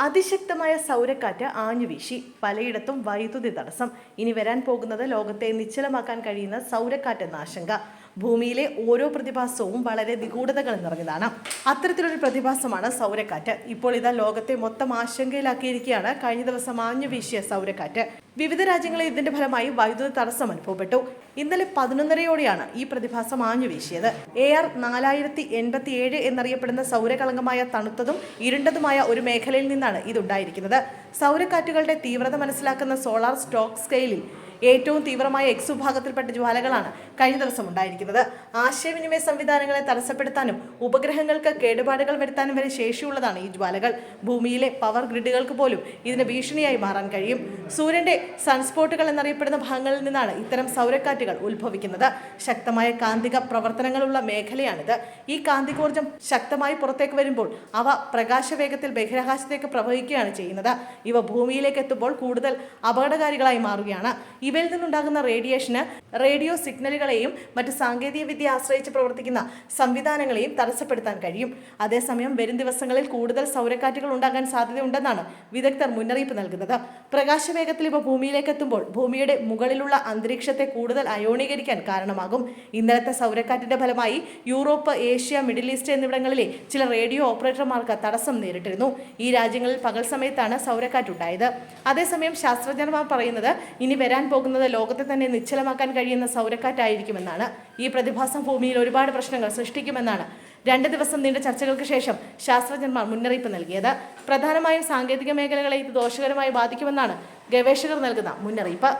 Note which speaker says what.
Speaker 1: അതിശക്തമായ സൗരക്കാറ്റ് ആഞ്ഞുവീശി. പലയിടത്തും വൈദ്യുതി തടസ്സം. ഇനി വരാൻ പോകുന്നത് ലോകത്തെ നിശ്ചലമാക്കാൻ കഴിയുന്ന സൗരക്കാറ്റ് നാശങ്ക. ആശങ്ക ഭൂമിയിലെ ഓരോ പ്രതിഭാസവും വളരെ നിഗൂഢതകൾ നിറഞ്ഞതാണ്. അത്തരത്തിലൊരു പ്രതിഭാസമാണ് സൗരക്കാറ്റ്. ഇപ്പോൾ ഇതാ ലോകത്തെ മൊത്തം ആശങ്കയിലാക്കിയിരിക്കുകയാണ്. കഴിഞ്ഞ ദിവസം ആഞ്ഞുവീശിയ സൗരക്കാറ്റ്. വിവിധ രാജ്യങ്ങളിൽ ഇതിന്റെ ഫലമായി വൈദ്യുത തടസ്സം അനുഭവപ്പെട്ടു. ഇന്നലെ പതിനൊന്നരയോടെയാണ് ഈ പ്രതിഭാസം ആഞ്ഞുവീശിയത് എ ആർ നാലായിരത്തി എൺപത്തി ഏഴ് എന്നറിയപ്പെടുന്ന സൗരകളങ്കമായ തണുത്തതും ഇരുണ്ടതുമായ ഒരു മേഖലയിൽ നിന്നാണ് ഇതുണ്ടായിരിക്കുന്നത്. സൗരക്കാറ്റുകളുടെ തീവ്രത മനസ്സിലാക്കുന്ന സോളാർ സ്റ്റോക്ക് സ്കെയിലിൽ ഏറ്റവും തീവ്രമായ എക്സ് വിഭാഗത്തിൽപ്പെട്ട ജ്വാലകളാണ് കഴിഞ്ഞ ദിവസം ഉണ്ടായിരിക്കുന്നത്. ആശയവിനിമയ സംവിധാനങ്ങളെ തടസ്സപ്പെടുത്താനും ഉപഗ്രഹങ്ങൾക്ക് കേടുപാടുകൾ വരുത്താനും വരെ ശേഷിയുള്ളതാണ് ഈ ജ്വാലകൾ. ഭൂമിയിലെ പവർ ഗ്രിഡുകൾക്ക് പോലും ഇതിന് ഭീഷണിയായി മാറാൻ കഴിയും. സൂര്യന്റെ സൺസ്പോട്ടുകൾ എന്നറിയപ്പെടുന്ന ഭാഗങ്ങളിൽ നിന്നാണ് ഇത്തരം സൗരക്കാറ്റുകൾ ഉത്ഭവിക്കുന്നത്. ശക്തമായ കാന്തിക പ്രവർത്തനങ്ങളുള്ള മേഖലയാണിത്. ഈ കാന്തികോർജം ശക്തമായി പുറത്തേക്ക് വരുമ്പോൾ അവ പ്രകാശവേഗത്തിൽ ബഹിരാകാശത്തേക്ക് പ്രവഹിക്കുകയാണ് ചെയ്യുന്നത്. ഇവ ഭൂമിയിലേക്ക് എത്തുമ്പോൾ കൂടുതൽ അപകടകാരികളായി മാറുകയാണ്. ഇവയിൽ നിന്നുണ്ടാകുന്ന റേഡിയേഷന് റേഡിയോ സിഗ്നലുകളെയും മറ്റ് സാങ്കേതിക വിദ്യ ആശ്രയിച്ച് പ്രവർത്തിക്കുന്ന സംവിധാനങ്ങളെയും തടസ്സപ്പെടുത്താൻ കഴിയും. അതേസമയം വരും ദിവസങ്ങളിൽ കൂടുതൽ സൗരക്കാറ്റുകൾ ഉണ്ടാകാൻ സാധ്യതയുണ്ടെന്നാണ് വിദഗ്ധർ മുന്നറിയിപ്പ് നൽകുന്നത്. പ്രകാശവേഗത്തിൽ ഇവ ഭൂമിയിലേക്ക് എത്തുമ്പോൾ ഭൂമിയുടെ മുകളിലുള്ള അന്തരീക്ഷത്തെ കൂടുതൽ അയോണീകരിക്കാൻ കാരണമാകും. ഇന്നലത്തെ സൗരക്കാറ്റിന്റെ ഫലമായി യൂറോപ്പ് ഏഷ്യ മിഡിൽ ഈസ്റ്റ് എന്നിവിടങ്ങളിലെ ചില റേഡിയോ ഓപ്പറേറ്റർമാർക്ക് തടസ്സം നേരിട്ടിരുന്നു. ഈ രാജ്യങ്ങളിൽ പകൽ സമയത്താണ് സൗരക്കാറ്റുണ്ടായത് അതേസമയം ശാസ്ത്രജ്ഞന്മാർ പറയുന്നത് ഇനി വരാൻ പോകുന്നത് ലോകത്തെ തന്നെ നിശ്ചലമാക്കാൻ കഴിയുന്ന സൗരക്കാറ്റായിരിക്കുമെന്നാണ് ഈ പ്രതിഭാസം ഭൂമിയിൽ ഒരുപാട് പ്രശ്നങ്ങൾ സൃഷ്ടിക്കുമെന്നാണ് രണ്ട് ദിവസം നീണ്ട ചർച്ചകൾക്ക് ശേഷം ശാസ്ത്രജ്ഞന്മാർ മുന്നറിയിപ്പ് നൽകിയത്. പ്രധാനമായും സാങ്കേതിക മേഖലകളെ ഇത് ദോഷകരമായി ബാധിക്കുമെന്നാണ് ഗവേഷകർ നൽകുന്ന മുന്നറിയിപ്പ്.